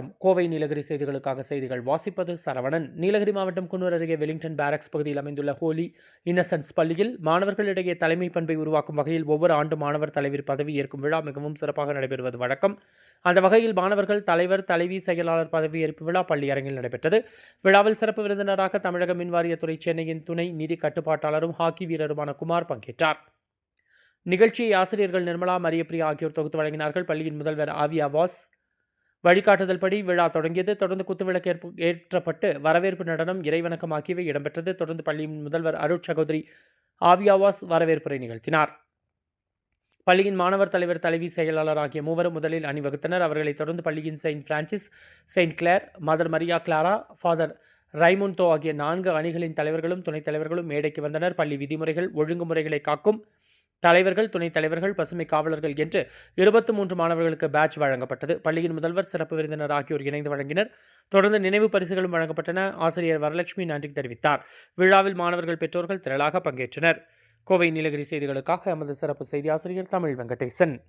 வணக்கம். கோவை நீலகிரி செய்திகளுக்காக செய்திகள் வாசிப்பது சரவணன். நீலகிரி மாவட்டம் குன்னூர் அருகே வெலிங்டன் பேரக்ஸ் பகுதியில் அமைந்துள்ள ஹோலி இன்னசென்ஸ் பள்ளியில் மாணவர்களிடையே தலைமை பண்பை உருவாக்கும் வகையில் ஒவ்வொரு ஆண்டு மாணவர் தலைவர் பதவி ஏற்கும் விழா மிகவும் சிறப்பாக நடைபெறுவது வழக்கம். அந்த வகையில் மாணவர்கள் தலைவர் தலைவி செயலாளர் பதவியேற்பு விழா பள்ளி அரங்கில் நடைபெற்றது. விழாவில் சிறப்பு விருந்தினராக தமிழக மின்வாரியத்துறை சென்னையின் துணை நிதி கட்டுப்பாட்டாளரும் ஹாக்கி வீரருமான குமார் பங்கேற்றார். நிகழ்ச்சியை ஆசிரியர்கள் நிர்மலா மரியப்பிரியா ஆகியோர் தொகுத்து வழங்கினார்கள். பள்ளியின் முதல்வர் ஆவியா வாஸ் வழிகாட்டுதல் படி விழா தொடங்கியது. தொடர்ந்து குத்துவிளக்கு ஏற்ப- ஏற்றப்பட்டு வரவேற்பு நடனம் இறைவணக்கம் ஆகியவை இடம்பெற்றது. தொடர்ந்து பள்ளியின் முதல்வர் அருட் சகோதரி ஆவியாவாஸ் வரவேற்புரை நிகழ்த்தினார். பள்ளியின் மாணவர் தலைவர் தலைவி செயலாளர் ஆகிய மூவரும் முதலில் அணிவகுத்தனர். அவர்களைத் தொடர்ந்து பள்ளியின் Saint Francis Saint Clare Mother Maria Clara Father Raimundo ஆகிய நான்கு அணிகளின் தலைவர்களும் துணைத் தலைவர்களும் மேடைக்கு வந்தனர். பள்ளி விதிமுறைகள் ஒழுங்குமுறைகளை காக்கும் தலைவர்கள் துணைத் தலைவர்கள் பசுமை காவலர்கள் என்று இருபத்தி மூன்று மாணவர்களுக்கு பேட்ச் வழங்கப்பட்டது. பள்ளியின் முதல்வர் சிறப்பு விருந்தினர் ஆகியோர் இணைந்து வழங்கினர். தொடர்ந்து நினைவு பரிசுகளும் வழங்கப்பட்டன. ஆசிரியர் வரலட்சுமி நன்றி தெரிவித்தார். விழாவில் மாணவர்கள் பெற்றோர்கள் திரளாக பங்கேற்றனர். கோவை நீலகிரி செய்திகளுக்காக எமது சிறப்பு செய்தி ஆசிரியர் தமிழ் வெங்கடேசன்.